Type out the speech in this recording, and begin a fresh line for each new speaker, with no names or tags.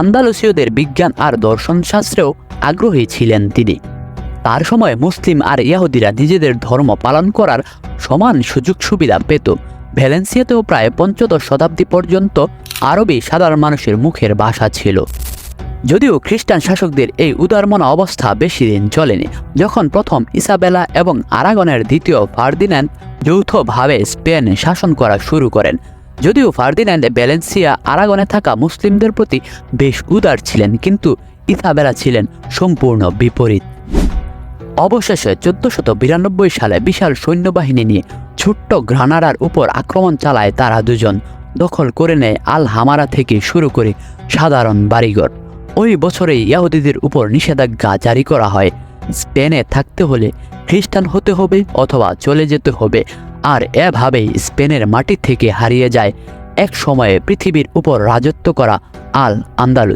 আন্দালুসীয়দের বিজ্ঞান আর দর্শনশাস্ত্রেও আগ্রহী ছিলেন তিনি। তার সময় মুসলিম আর ইয়াহুদিরা নিজেদের ধর্ম পালন করার সমান সুযোগ সুবিধা পেত। ভ্যালেন্সিয়াতেও প্রায় পঞ্চদশ শতাব্দী পর্যন্ত আরবি সাধারণ মানুষের মুখের ভাষা ছিল। যদিও খ্রিস্টান শাসকদের এই উদারমনা অবস্থা বেশি দিন চলেনি, যখন প্রথম ইসাবেলা এবং আরাগনের দ্বিতীয় ফার্দিন্যান্ড যৌথভাবে স্পেন শাসন করা শুরু করেন। যদিও ফার্দিন্যান্ড ব্যালেন্সিয়া আরাগনে থাকা মুসলিমদের প্রতি বেশ উদার ছিলেন, কিন্তু ইসাবেলা ছিলেন সম্পূর্ণ বিপরীত। অবশেষে চোদ্দশত বিরানব্বই সালে বিশাল সৈন্যবাহিনী নিয়ে ছোট্ট গ্রানাডার উপর আক্রমণ চালায় তারা দুজন। দখল করে নেয় আল হামারা থেকে শুরু করে সাধারণ বাড়িঘর। ওই বছরেই ইয়াহুদিদের উপর নিষেধাজ্ঞা জারি করা হয়। স্পেনে থাকতে হলে খ্রিস্টান হতে হবে অথবা চলে যেতে হবে। আর এভাবেই স্পেনের মাটি থেকে হারিয়ে যায়। এক সময়ে পৃথিবীর উপর রাজত্ব করা আল আন্দালুস